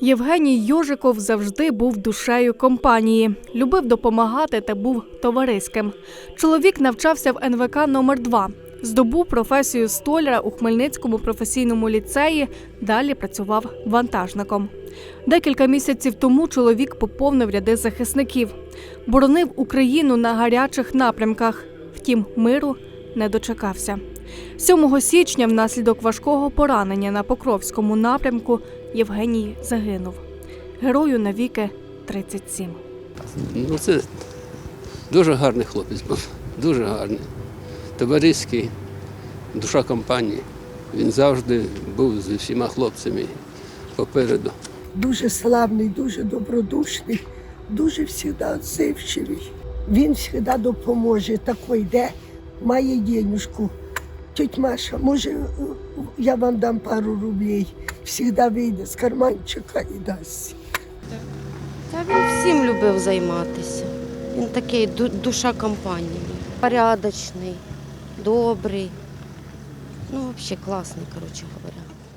Євгеній Йожиков завжди був душею компанії, любив допомагати та був товариським. Чоловік навчався в НВК номер 2 здобув професію столяра у Хмельницькому професійному ліцеї. Далі працював вантажником. Декілька місяців тому чоловік поповнив ряди захисників, боронив Україну на гарячих напрямках. Втім, миру не дочекався. 7 січня внаслідок важкого поранення на Покровському напрямку Євгеній загинув. Герою навіки 37. Ну, це дуже гарний хлопець був, дуже гарний. Товариський, душа компанії. Він завжди був з усіма хлопцями попереду. дуже славний, дуже добродушний, дуже завжди відзивчивий. Він завжди допоможе. Такий йде, має денежку. Тетя Маша, може, я вам дам пару рублей. Всегда вийде з карманчика і дасть. Та він всім любив займатися. Він такий душа компанії. Порядочний, добрий. Ну, взагалі класний, коротше говоря.